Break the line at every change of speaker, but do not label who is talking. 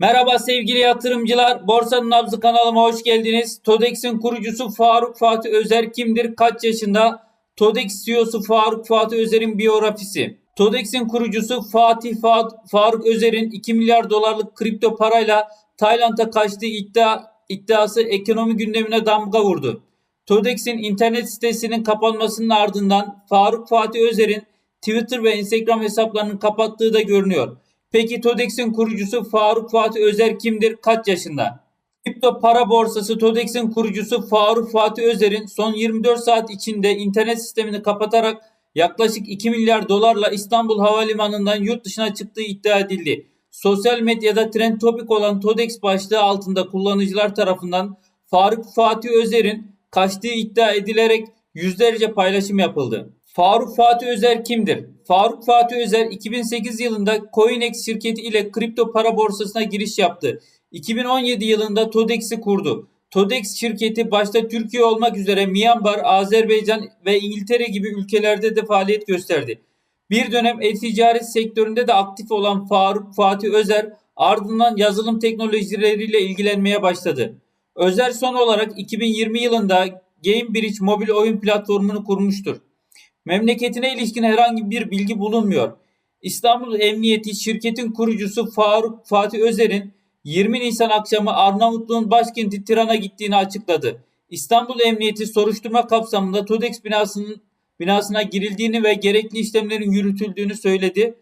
Merhaba sevgili yatırımcılar. Borsanın Nabzı kanalıma hoş geldiniz. TODEX'in kurucusu Faruk Fatih Özer kimdir? Kaç yaşında? TODEX CEO'su Faruk Fatih Özer'in biyografisi. TODEX'in kurucusu Fatih Fa- Faruk Özer'in 2 milyar dolarlık kripto parayla Tayland'a kaçtığı iddia, iddiası ekonomi gündemine damga vurdu. TODEX'in internet sitesinin kapanmasının ardından Faruk Fatih Özer'in Twitter ve Instagram hesaplarını kapattığı da görünüyor. Peki TODEX'in kurucusu Faruk Fatih Özer kimdir? Kaç yaşında? Kripto para borsası TODEX'in kurucusu Faruk Fatih Özer'in son 24 saat içinde internet sistemini kapatarak yaklaşık 2 milyar dolarla İstanbul Havalimanı'ndan yurt dışına çıktığı iddia edildi. Sosyal medyada trend topik olan TODEX başlığı altında kullanıcılar tarafından Faruk Fatih Özer'in kaçtığı iddia edilerek yüzlerce paylaşım yapıldı. Faruk Fatih Özer kimdir? Faruk Fatih Özer 2008 yılında Coinex şirketi ile kripto para borsasına giriş yaptı. 2017 yılında TODEX'i kurdu. TODEX şirketi başta Türkiye olmak üzere Myanmar, Azerbaycan ve İngiltere gibi ülkelerde de faaliyet gösterdi. Bir dönem e-ticaret sektöründe de aktif olan Faruk Fatih Özer ardından yazılım teknolojileriyle ilgilenmeye başladı. Özer son olarak 2020 yılında GameBridge mobil oyun platformunu kurmuştur. Memleketine ilişkin herhangi bir bilgi bulunmuyor. İstanbul Emniyeti şirketin kurucusu Faruk Fatih Özer'in 20 Nisan akşamı Arnavutluğun başkenti Tiran'a gittiğini açıkladı. İstanbul Emniyeti soruşturma kapsamında TODEX binasının binasına girildiğini ve gerekli işlemlerin yürütüldüğünü söyledi.